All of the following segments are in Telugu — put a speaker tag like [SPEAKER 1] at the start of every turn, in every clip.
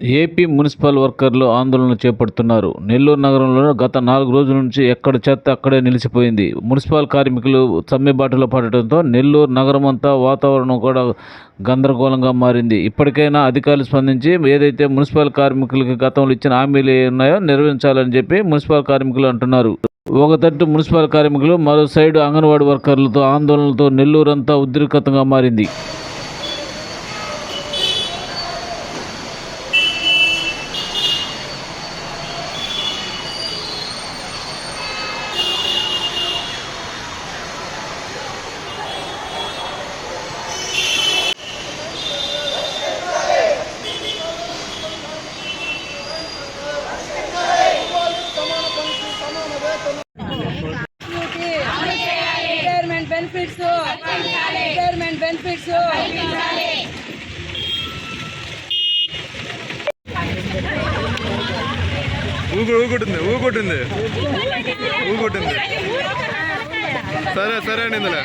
[SPEAKER 1] ఏపీ మున్సిపల్ వర్కర్లు ఆందోళన చేపడుతున్నారు. నెల్లూరు నగరంలో గత నాలుగు రోజుల నుంచి ఎక్కడ చెత్త అక్కడే నిలిచిపోయింది. మున్సిపల్ కార్మికులు సమ్మెబాటలో పడటంతో నెల్లూరు నగరమంతా వాతావరణం కూడా గందరగోళంగా మారింది. ఇప్పటికైనా అధికారులు స్పందించి ఏదైతే మున్సిపల్ కార్మికులకి గతంలో ఇచ్చిన హామీలు ఉన్నాయో నిర్వహించాలని చెప్పి మున్సిపల్ కార్మికులు అంటున్నారు. ఒక తట్టు మున్సిపల్ కార్మికులు మరో సైడ్ అంగన్వాడీ వర్కర్లతో ఆందోళనలతో నెల్లూరంతా ఉద్రిక్తంగా మారింది
[SPEAKER 2] రిటైర్మెంట్ బెనిఫిట్స్ రిటైర్మెంట్ బెనిఫిట్స్
[SPEAKER 3] ఊగు ఊగుంటుంది ఊగుంటుంది ఊగుంటుంది సరే సరే అండి ఇందులో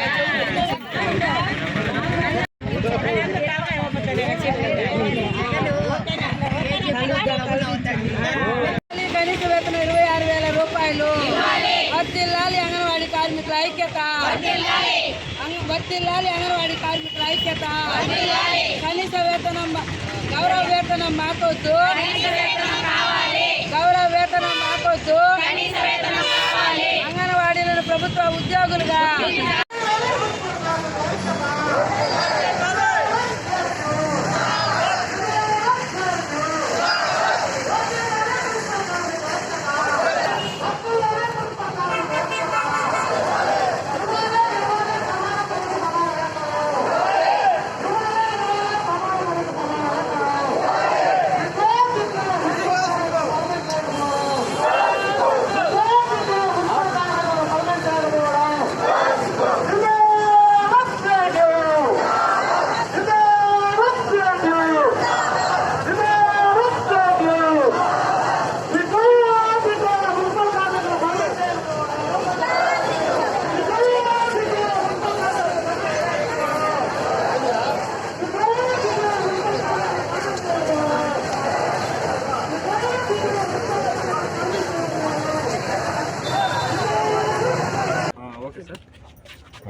[SPEAKER 2] కనీస వేతనం ఇరవై ఆరు వేల రూపాయలు వర్తిల్లాలి అంగన్వాడీ కార్మికుల ఐక్యత. వర్తిల్లాలి అంగన్వాడీ కార్మికుల ఐక్యత. కనీస వేతనం గౌరవ వేతనం మాకొద్దు. గౌరవ వేతనం మాకొద్దు. అంగన్వాడీలను ప్రభుత్వ ఉద్యోగులుగా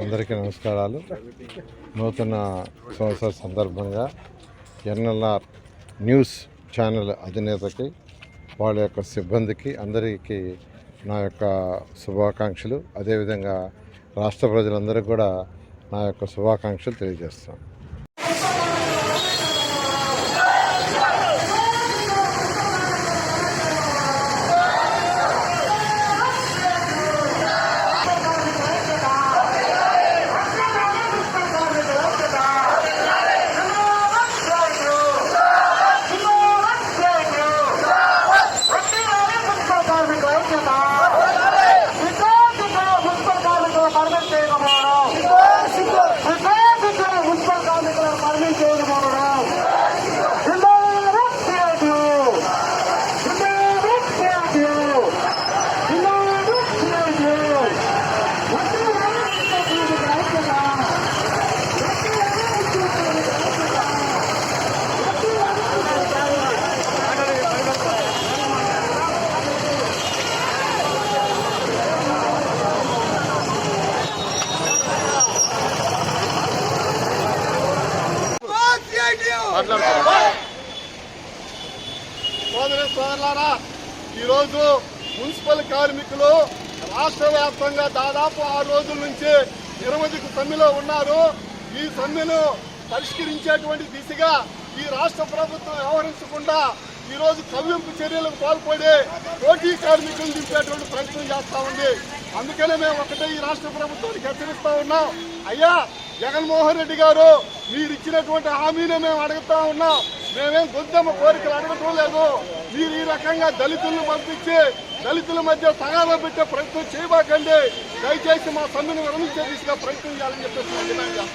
[SPEAKER 4] అందరికీ నమస్కారాలు. నూతన సంవత్సర సందర్భంగా ఎన్ఎల్ఆర్ న్యూస్ ఛానల్ అధినేతకి వాళ్ళ యొక్క సిబ్బందికి అందరికీ నా యొక్క శుభాకాంక్షలు. అదేవిధంగా రాష్ట్ర ప్రజలందరికీ కూడా నా యొక్క శుభాకాంక్షలు తెలియజేస్తాను
[SPEAKER 3] సోదరి సోదరులారా ఈరోజు మున్సిపల్ కార్మికులు రాష్ట్ర వ్యాప్తంగా దాదాపు ఆరు రోజుల నుంచి నిరవధిక సమ్మెలో ఉన్నారు. ఈ సమ్మెను పరిష్కరించేటువంటి దిశగా ఈ రాష్ట్ర ప్రభుత్వం వ్యవహరించకుండా ఈరోజు రోజు కవ్వింపు చర్యలకు పాల్పడి పోటీ కార్మికులు దింపేటువంటి ప్రయత్నం చేస్తా ఉంది. అందుకనే మేము ఒకటే ఈ రాష్ట్ర ప్రభుత్వానికి హెచ్చరిస్తా ఉన్నాం. అయ్యా జగన్మోహన్ రెడ్డి గారు మీరు ఇచ్చినటువంటి హామీనే మేము అడుగుతా ఉన్నాం. మేమేం గుద్దమ్మ కోరికలు అడగటం లేదు. మీరు ఈ రకంగా దళితులను పంపించి దళితుల మధ్య తగాదా పెట్టే ప్రయత్నం చేయబాకండి. దయచేసి మా సమ్మెను విరమించే దిశగా ప్రయత్నం చేయాలని చెప్పేసి